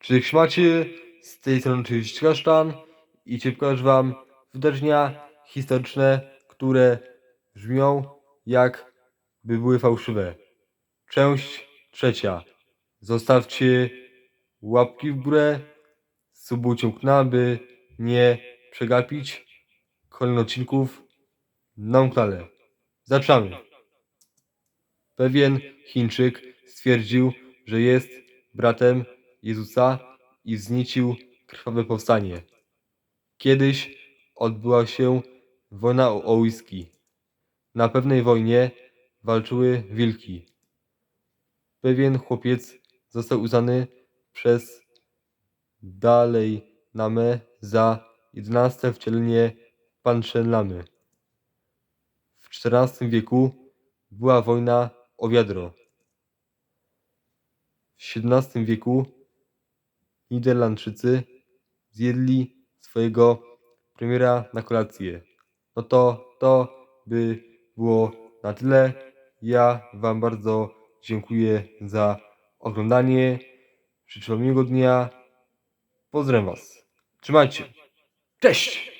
Cześć macie, z tej strony oczywiście Kasztan i pokażę wam wydarzenia historyczne, które brzmią jak by były fałszywe. Część trzecia. Zostawcie łapki w górę, subujcie kanał, by nie przegapić kolejnych odcinków na kanale. Zaczynamy. Pewien Chińczyk stwierdził, że jest bratem Jezusa i wzniecił krwawe powstanie. Kiedyś odbyła się wojna o o whisky. Na pewnej wojnie walczyły wilki. Pewien chłopiec został uznany przez Dalej Namę za jedenaste wcielenie Panchen Lamy. W XIV wieku była wojna o wiadro. W XVII wieku Niderlandczycy zjedli swojego premiera na kolację. No to to by było na tyle. Ja Wam bardzo dziękuję za oglądanie. Życzę Wam miłego dnia. Pozdrawiam Was. Trzymajcie. Cześć!